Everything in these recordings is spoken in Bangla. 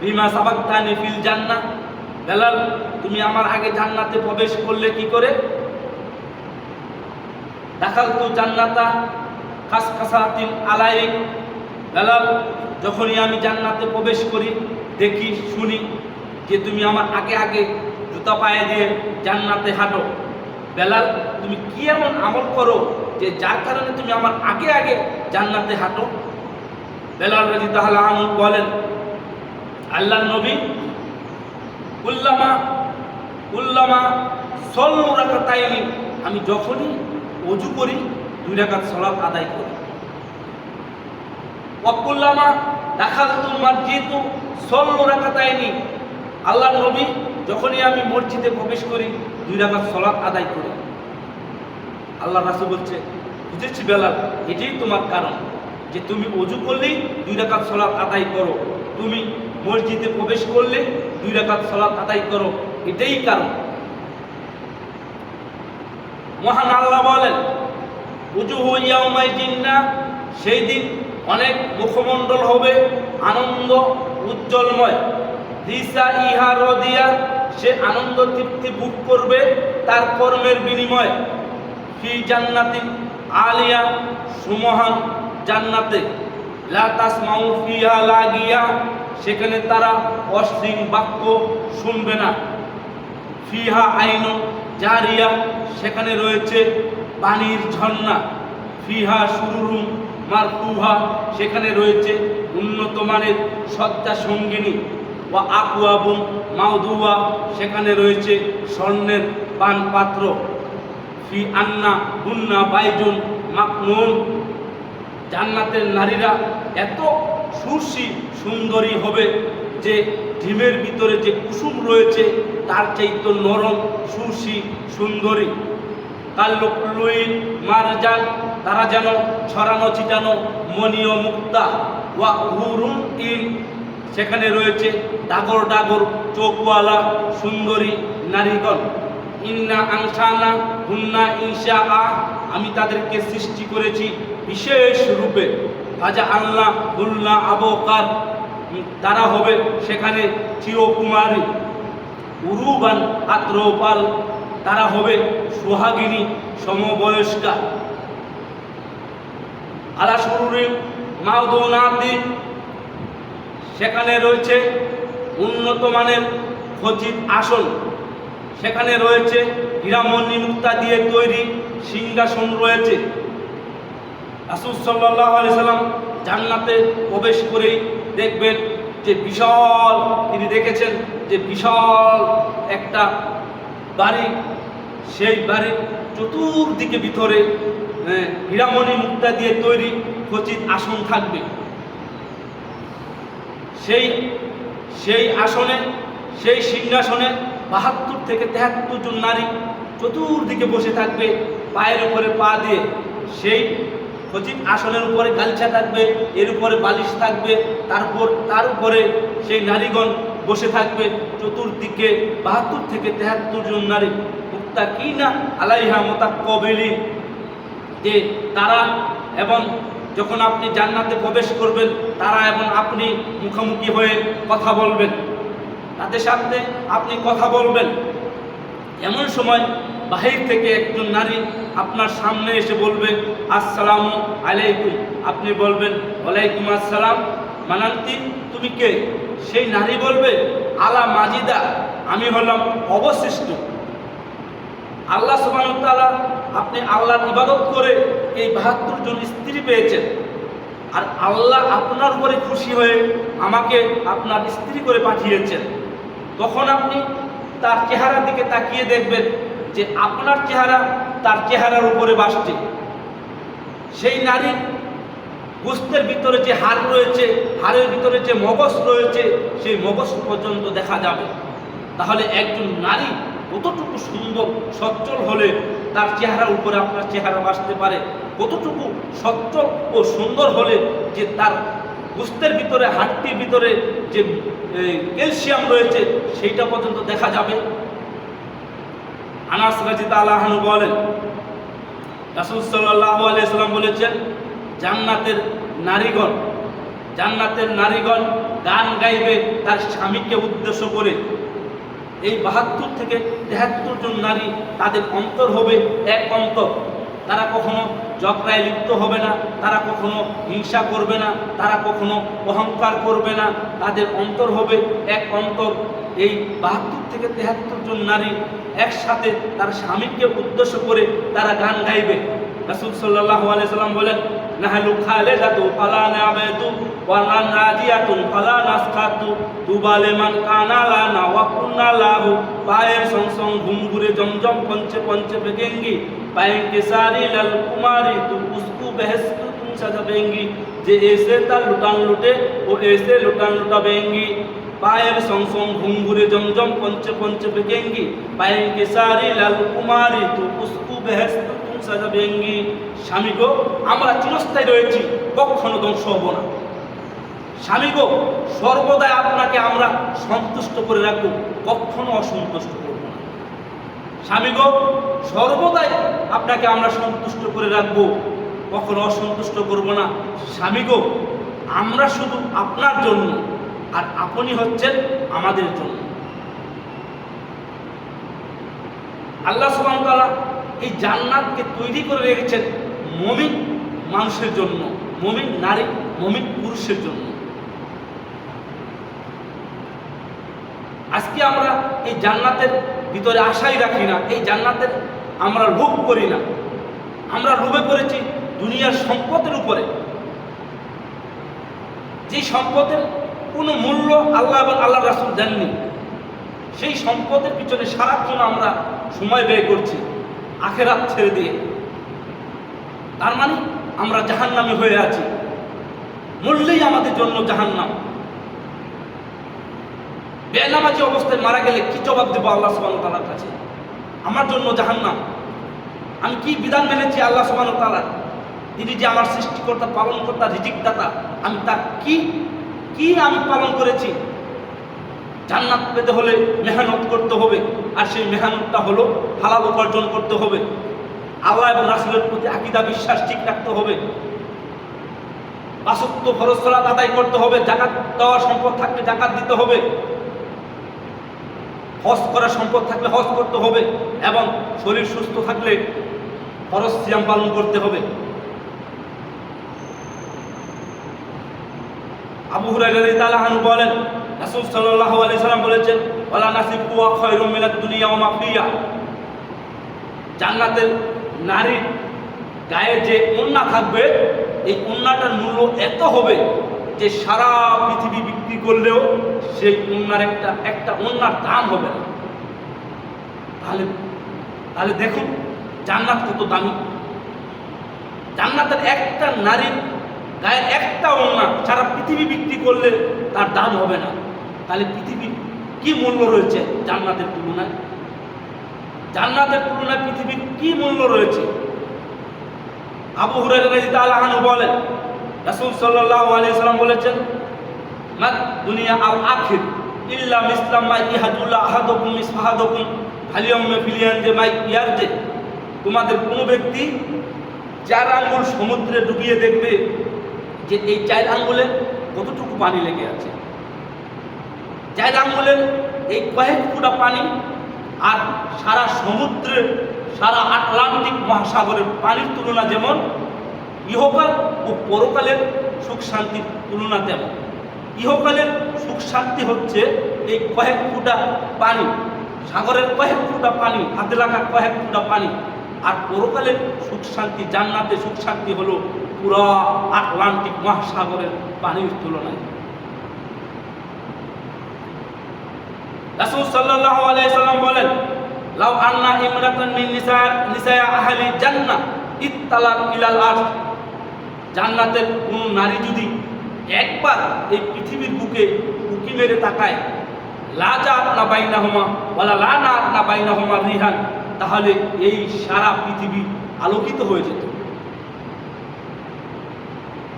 বিমা সাবাক্তানি ফিল জান্নাহ। বেলাল তুমি আমার আগে জান্নাতে প্রবেশ করলে কি করে? দেখাল তো জান্নাতা খাস খাসাতিন আলাইক। বেলাল যখনই আমি জান্নাতে প্রবেশ করি, দেখি, শুনি যে তুমি আমার আগে আগে জুতা পায়ে দিয়ে জান্নাতে হাঁটো। বেলাল তুমি কি এমন আমল করো যে যার কারণে তুমি আমার আগে আগে জান্নাতে হাঁটো? বেলাল রাজি তাহলে আমল বলেন আল্লাহ নবী উল্লামা উল্লামা সল্লু রাকাতাইনি আমি যখনই অজু করি, দুই রাকাত সলাপ আদায় করি। ওয়াকুল্লামা দাখালতুল মসজিদ সল্লু রাকাতাইনি আল্লাহ নবী যখনই আমি মসজিদে প্রবেশ করি, দুই রাকাত সলাপ আদায় করি। আল্লাহ রাসূল বলছে, বুঝেছি বেলাল, এটাই তোমার কারণ যে তুমি অজু করলেই দুই রাকাত সলাপ আদায় করো। তুমি মসজিদে প্রবেশ করলে দুই রাকাত সলাপ আদায় করো। এটাই কারণ। মহান আল্লাহ বলেন উজু হইয়াউমাই জিন্না সেই দিন অনেক মুখমণ্ডল হবে আনন্দ উজ্জ্বলময়। দিসা ইহা রদিয়া, সে আনন্দ তৃপ্তি বুক করবে তার কর্মের বিনিময়। ফি জান্নাতি আলিয়া, সুমহান জান্নাতে। লা তাসমাউ ফিহা লাগিয়া সেখানে তারা অশ্লীল বাক্য শুনবে না। ফিহা আইনু জারিয়া, সেখানে রয়েছে পানির ঝর্ণা। ফিহা সুরুরুম মারফুহা, সেখানে রয়েছে উন্নত মানের সজ্জা সঙ্গিনী। বা আকুয়াবুম মাউদুয়া সেখানে রয়েছে স্বর্ণের পান পাত্র ফি আন্না গুন্না বাইজুন মাকনুন। জান্নাতের নারীরা এত সুশী সুন্দরী হবে। যে ডিমের ভিতরে যে কুসুম রয়েছে, তার চাইতে নরম সুশী সুন্দরী। কাল্লুইন মারজান তারা যেন ছড়ানো, ছিটানো মনীয় মুক্তা। ওয়া হুরুন ইন সেখানে রয়েছে ডাগর ডাগর চোখওয়ালা সুন্দরী নারীগণ। ইন্না আংসানা হুন্না ইনশা আ আমি তাদেরকে সৃষ্টি করেছি বিশেষ রূপে। রাজা আল্লাহ হুল্লা আবকার তারা হবে সেখানে চিরকুমারী। উরুবান আত্রপাল, তারা হবে সোহাগিনী সমবয়স্কা। আলা শুরুরে মাউদৌনাদিন সেখানে রয়েছে উন্নত মানের খচিত আসন। সেখানে রয়েছে হীরামণি মুক্তা দিয়ে তৈরি সিংহাসন রয়েছে। রাসুল সাল্লাহ আলি সাল্লাম জান্নাতে প্রবেশ করেই দেখবেন যে বিশাল, তিনি দেখেছেন যে বিশাল একটা বাড়ি। সেই বাড়ির চতুর্দিকে ভিতরে হীরামণি মুক্তা দিয়ে তৈরি খচিত আসন থাকবে। সেই সেই আসনে, সেই সিংহাসনে বাহাত্তর থেকে তেহাত্তর জন নারী চতুর্দিকে বসে থাকবে, পায়ের উপরে পা দিয়ে। সেই খচিত আসনের উপরে গালিচা থাকবে, এর উপরে বালিশ থাকবে, তারপর, তার উপরে সেই নারীগণ বসে থাকবে, চতুর্দিকে বাহাত্তর থেকে তেহাত্তর জন নারী। মুক্তা কি না আলাইহা মোতা কবেলি যে তারা এবং যখন আপনি জান্নাতে প্রবেশ করবেন, তারা এবং আপনি মুখোমুখি হয়ে কথা বলবেন। তাদের সাথে আপনি কথা বলবেন। এমন সময় বাহির থেকে একজন নারী আপনার সামনে এসে বলবে, আসসালামু আলাইকুম। আপনি বলবেন, ওয়ালাইকুম আসসালাম। মানান্তি, তুমি কে? সেই নারী বলবে, আলা মাজিদা, আমি হলাম অবশিষ্ট। আল্লাহ তাআলা আপনি আল্লাহর ইবাদত করে এই বাহাত্তর জন স্ত্রী পেয়েছেন। আর আল্লাহ আপনার উপরে খুশি হয়ে আমাকে আপনার স্ত্রী করে পাঠিয়েছেন। তখন আপনি তার চেহারার দিকে তাকিয়ে দেখবেন যে আপনার চেহারা তার চেহারার উপরে বাসছে। সেই নারী গোস্তের ভিতরে যে হাড় রয়েছে, হাড়ের ভিতরে যে মগজ রয়েছে, সেই মগজ পর্যন্ত দেখা যাবে। তাহলে একজন নারী কতটুকু সুন্দর, সচ্ছল হলে তার চেহারার উপরে আপনার চেহারা বাসতে পারে? কতটুকু সচ্ছল ও সুন্দর হলে যে তার গোস্তের ভিতরে, হাড়টির ভিতরে যে ক্যালসিয়াম রয়েছে, সেইটা পর্যন্ত দেখা যাবে? আনাস রাজিত আল্লাহানু বলেন, রাসুল সাল্লাহ আলিয়াল্লাম বলেছেন, জান্নাতের নারীগণ জান্নাতের নারীগণ গান গাইবে তার স্বামীকে উদ্দেশ্য করে। এই বাহাত্তর থেকে তেহাত্তর জন নারী তাদের অন্তর হবে এক অন্তর। তারা কখনো ঝগড়ায় লিপ্ত হবে না, তারা কখনো হিংসা করবে না, তারা কখনো অহংকার করবে না। তাদের অন্তর হবে এক অন্তর। এই বাহাত্তর থেকে তেহাত্তর জন নারী একসাথে তার স্বামীকে উদ্দেশ্য করে তারা গান গাইবে। রাসুল সাল্লাহ আলাইসাল্লাম বলেন, নাহলু খালে দাদু পালা ওয়া ওয়ানান রাজিয়াতুন ফালা নাসকাতু তুবালে মান কানালা না ওয়াকুন্না লাহু। পায়ের সংসং ঘুমঘুরে জমজম পঞ্চে পঞ্চে বেগেঙ্গি। পায়ে কেসারি লাল কুমারি, তু উসকু বেহসকু তুম সাজাবেঙ্গি যে এসে তার লুটান লুটে, ও এসে লুটান লুটাবেঙ্গি পায়ের সংসং ঘুমঘুরে জমজম পঞ্চে পঞ্চে বেগেঙ্গি। পায়ে কেসারি লাল কুমারি, তু উসকু বেহসকু তুম সাজাবেঙ্গি স্বামী গো, আমরা চিরস্থায়ী রয়েছি, কখনো ধ্বংস হব না। স্বামী গো, সর্বদাই আপনাকে আমরা সন্তুষ্ট করে রাখব, কখনো অসন্তুষ্ট করব না। স্বামী গো, সর্বদাই আপনাকে আমরা সন্তুষ্ট করে রাখব, কখনো অসন্তুষ্ট করব না। স্বামী গো, আমরা শুধু আপনার জন্য, আর আপনি হচ্ছেন আমাদের জন্য। আল্লাহ সুবহান তাআলা এই জান্নাতকে তৈরি করে রেখেছেন মমিন মানুষের জন্য, মমিন নারী, মমিন পুরুষের জন্য। আজকে আমরা এই জান্নাতের ভিতরে আশাই রাখি না? এই জান্নাতের আমরা লোভ করি না। আমরা লোভে পড়েছি দুনিয়ার সম্পদের উপরে। যে সম্পদের কোনো মূল্য আল্লাহ এবং আল্লাহ রাসুল দেননি, সেই সম্পদের পিছনে সারাক্ষণ আমরা সময় ব্যয় করছি আখেরাত ছেড়ে দিয়ে। তার মানে আমরা জাহান্নামে হয়ে আছি। মূল্যেই আমাদের জন্য জাহান্নাম। বেনামাজি অবস্থায় মারা গেলে কি জবাব দেবো আল্লাহ সুবাহ তালার কাছে? আমার জন্য জাহান্নাম। আমি কি বিধান মেনেছি আল্লাহ সুবাহ তালার তিনি যে আমার সৃষ্টিকর্তা, পালনকর্তা, রিজিকদাতা, আমি তার কি কি আমি পালন করেছি? জান্নাত পেতে হলে মেহনত করতে হবে, আর সেই মেহনতটা হলো হালাল উপার্জন করতে হবে। আল্লাহ এবং রাসুলের প্রতি আকিদা, বিশ্বাস ঠিক রাখতে হবে। বাসত্ব সালাত আদায় করতে হবে, জাকাত দেওয়ার সম্পদ থাকলে জাকাত দিতে হবে। হজ করার সম্পদ থাকলে হজ করতে হবে এবং শরীর সুস্থ থাকলে ফরজ সিয়াম পালন করতে হবে। আবু রাদিয়াল্লাহু আনহু বলেন, রাসূল সাল্লাল্লাহু আলাইহি সাল্লাম বলেছেন, ওয়ালা নাসিবু ওয়া খায়রুম মিনাদ দুনিয়া ওয়া মা জান্নাতের নারীর গায়ে যে ওন্না থাকবে, এই ওন্নাটার মূল্য এত হবে যে সারা পৃথিবী বিক্রি করলেও সেই অন্যার একটা একটা ওন্নার দাম হবে না। তাহলে তাহলে দেখুন, জান্নাত কত দামি। জান্নাতের একটা নারীর গায়ের একটা ওন্না সারা পৃথিবী বিক্রি করলে তার দাম হবে না। তাহলে পৃথিবীর কি মূল্য রয়েছে জান্নাতের তুলনায়? জান্নাতের তুলনায় পৃথিবীর কি মূল্য রয়েছে? আবু হুরায়রা রাদিয়াল্লাহু আনহু বলেন রাসূল সাল্লাল্লাহু আলাইহি সাল্লাম বলেছেন, মাত দুনিয়া আল আখির, ইল্লা মিসলাম মা ইহাদুল্লাহ আহাদুকুম মিসফাহাদুকুম ফালিয়াউমে ফিলিয়ান যে মাই ইয়ার যে, তোমাদের কোনো ব্যক্তি চার আঙ্গুল সমুদ্রে ডুবিয়ে দেখবে যে এই চার আঙ্গুলে কতটুকু পানি লেগে আছে। চার আঙ্গুলের এই কয়েক ফুটা পানি আর সারা সমুদ্রের সারা আটলান্টিক মহাসাগরের পানির তুলনা যেমন ইহকাল ও পরকালের সুখ শান্তির তুলনা তেমন। ইহকালের সুখ শান্তি হচ্ছে এই কয়েক ফুটা পানি, সাগরের কয়েক ফুটা পানি, হাতে লাগা কয়েক ফুটা পানি, আর পরকালের সুখ শান্তি, জান্নাতে সুখ শান্তি হলো পুরো আটলান্টিক মহাসাগরের পানির তুলনায়। রাসূল সাল্লাম বলেন আন্না জান্নাতের কোন নারী যদি একবার এই পৃথিবীর বুকে উকি মেরে তাকায়, লা জাত না বাইনাহুমা ওয়ালা লা নাত না বাইনাহুমা রিহান, তাহলে এই সারা পৃথিবী আলোকিত হয়ে যেত।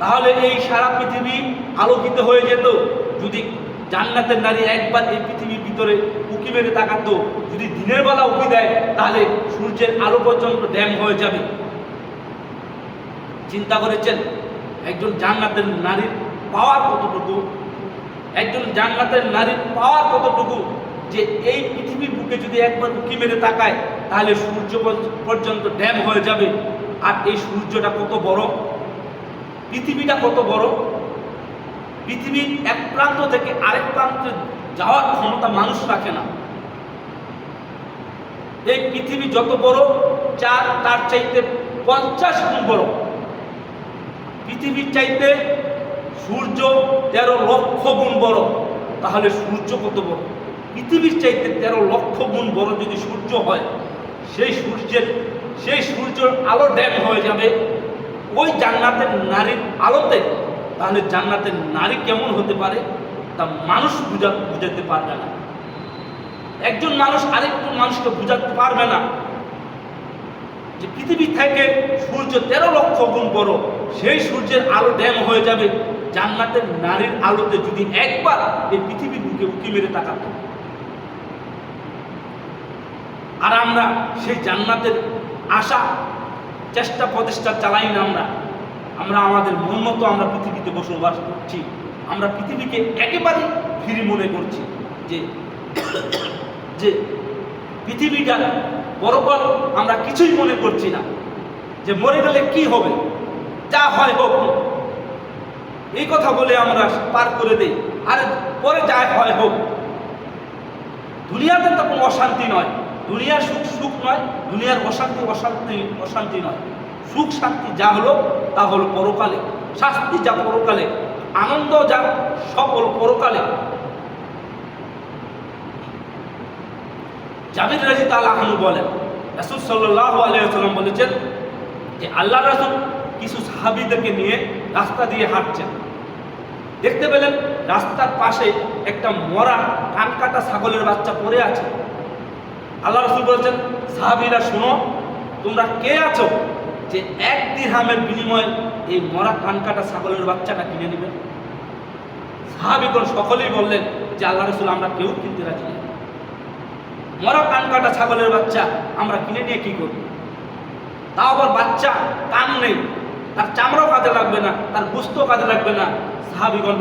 তাহলে এই সারা পৃথিবী আলোকিত হয়ে যেত যদি জান্নাতের নারী একবার এই পৃথিবীর ভিতরে উকি মেরে তাকাতো, যদি দিনের বেলা উকি দেয়, তাহলে সূর্যের আলো পর্যন্ত ড্যাম হয়ে যাবে। চিন্তা করেছেন, একজন জান্নাতের নারীর পাওয়ার কতটুকু? একজন জান্নাতের নারীর পাওয়ার কতটুকু? যে এই পৃথিবীর বুকে যদি একবার উকি মেরে তাকায়, তাহলে সূর্য পর্যন্ত ড্যাম হয়ে যাবে। আর এই সূর্যটা কত বড়? পৃথিবীটা কত বড়? পৃথিবীর এক প্রান্ত থেকে আরেক প্রান্তে যাওয়ার ক্ষমতা মানুষ রাখে না। এই পৃথিবী যত বড়, চার তার চাইতে পঞ্চাশ গুণ বড়। পৃথিবীর চাইতে সূর্য তেরো লক্ষ গুণ বড়, তাহলে সূর্য কত বড়? পৃথিবীর চাইতে তেরো লক্ষ গুণ বড় যদি সূর্য হয়, সেই সূর্যের সেই সূর্যের আলো ড্যাম হয়ে যাবে। ওই জান্নাতের নারীর আলোতে, তাহলে জান্নাতের নারী কেমন হতে পারে? তা মানুষ বুঝা, বুঝাতে পারবে না। একজন মানুষ আরেকজন মানুষকে বুঝাতে পারবে না যে পৃথিবী থেকে সূর্য তেরো লক্ষ গুণ বড়। সেই সূর্যের আলো ড্যাম হয়ে যাবে। জান্নাতের নারীর আলোতে যদি একবার এই পৃথিবীর বুকে উঁকি মেরে তাকাতো। আর আমরা সেই জান্নাতের আশা, চেষ্টা, প্রচেষ্টা চালাই না আমরা। আমরা আমাদের মন মতো আমরা পৃথিবীতে বসবাস করছি। আমরা পৃথিবীকে একেবারেই ফিরি মনে করছি যে যে পৃথিবীটা বরকত আমরা কিছুই মনে করছি না। যে মরে গেলে কি হবে? যা হয় হোক। এই কথা বলে আমরা পার করে দেই। আর, পরে যা হয় হোক। দুনিয়াতে তো কোনো অশান্তি নয়। দুনিয়ার সুখ সুখ নয়। দুনিয়ার অশান্তি অশান্তি অশান্তি নয়। সুখ, শান্তি যা হলো, তা হলো পরকালে। শাস্তি যা পরকালে, আনন্দ যা, সব হলো পরকালে। জাবির রাজি তালাহানু বলেন, রাসুল সাল্লাহ আলাইসাল্লাম বলেছেন যে আল্লাহ রাসুল কিছু সাহাবিদেরকে নিয়ে রাস্তা দিয়ে হাঁটছেন। দেখতে পেলেন রাস্তার পাশে একটা মরা কান কাটা ছাগলের বাচ্চা পড়ে আছে। আল্লাহ রসুল বলছেন, সাহাবিরা, শোনো, তোমরা কে আছো যে এক দিরহামের বিনিময়ে এই মরা কান কাটা ছাগলের বাচ্চাটা কিনে নেবে? সাহাবিগণ সকলেই বললেন যে, আল্লাহ রসুল, আমরা কেউ কিনতে রাজি মরা কান কাটা ছাগলের বাচ্চা আমরা কিনে নিয়ে কি করব? তাও আবার বাচ্চা কান নেই তার চামড়াও কাজে লাগবে না তার বুস্তও কাজে লাগবে না। সাহাবিগণ